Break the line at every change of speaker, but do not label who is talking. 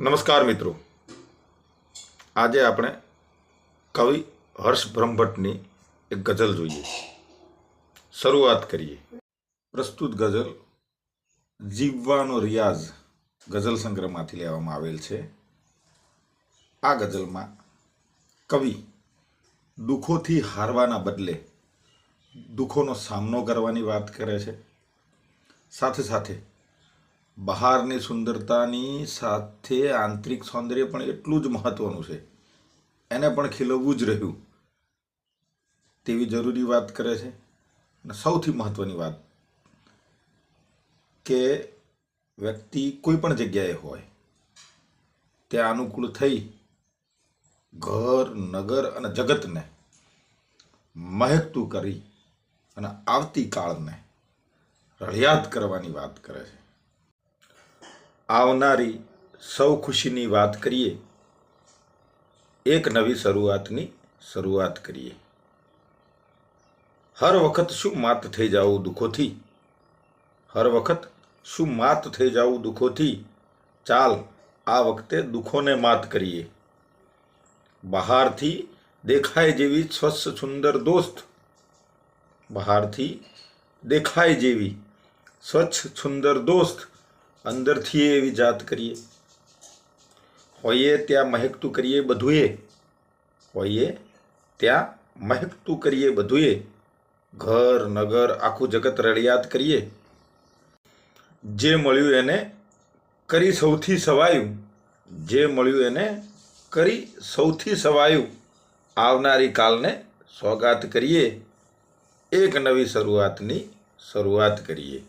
નમસ્કાર મિત્રો. આજે આપણે કવિ હર્ષ બ્રહ્મભટ્ટની એક ગઝલ જોઈએ. શરૂઆત કરીએ. પ્રસ્તુત ગઝલ જીવવાનો રિયાઝ ગઝલ સંગ્રહમાંથી લેવામાં આવેલ છે. આ ગઝલમાં કવિ દુઃખોથી હારવાના બદલે દુઃખોનો સામનો કરવાની વાત કરે છે. સાથે સાથે બહારની સુંદરતાની સાથે આંતરિક સૌંદર્ય પણ એટલું જ મહત્વનું છે. એને પણ ખીલવવું જ રહ્યું. તેવી જરૂરી વાત કરે છે. અને સૌથી મહત્વની વાત કે વ્યક્તિ કોઈ પણ જગ્યાએ હોય, ત્યાં અનુકૂળ થઈ ઘર, નગર અને જગતને મહેકતું કરી અને આવતીકાળને રળિયાત કરવાની વાત કરે છે. આવનારી સૌ ખુશીની વાત કરીએ, એક નવી શરૂઆતની શરૂઆત કરીએ. હર વખત શું માત થઈ જાવું દુઃખોથી? હર વખત શું માત થઈ જાવું દુઃખોથી? ચાલ, આ વખતે દુઃખોને માત કરીએ. બહારથી દેખાય જેવી સ્વચ્છ સુંદર દોસ્ત. બહારથી દેખાય જેવી સ્વચ્છ સુંદર દોસ્ત. અંદરથી એવી જાત કરીએ. હોઈએ ત્યાં મહેકતું કરીએ બધુંએ. હોઈએ ત્યાં મહેકતું કરીએ બધુંએ. ઘર, નગર, આખું જગત રળિયાત કરીએ. જે મળ્યું એને કરી સૌથી સવાયું. જે મળ્યું એને કરી સૌથી સવાયું. આવનારી કાલને સોગાત કરીએ. એક નવી શરૂઆતની શરૂઆત કરીએ.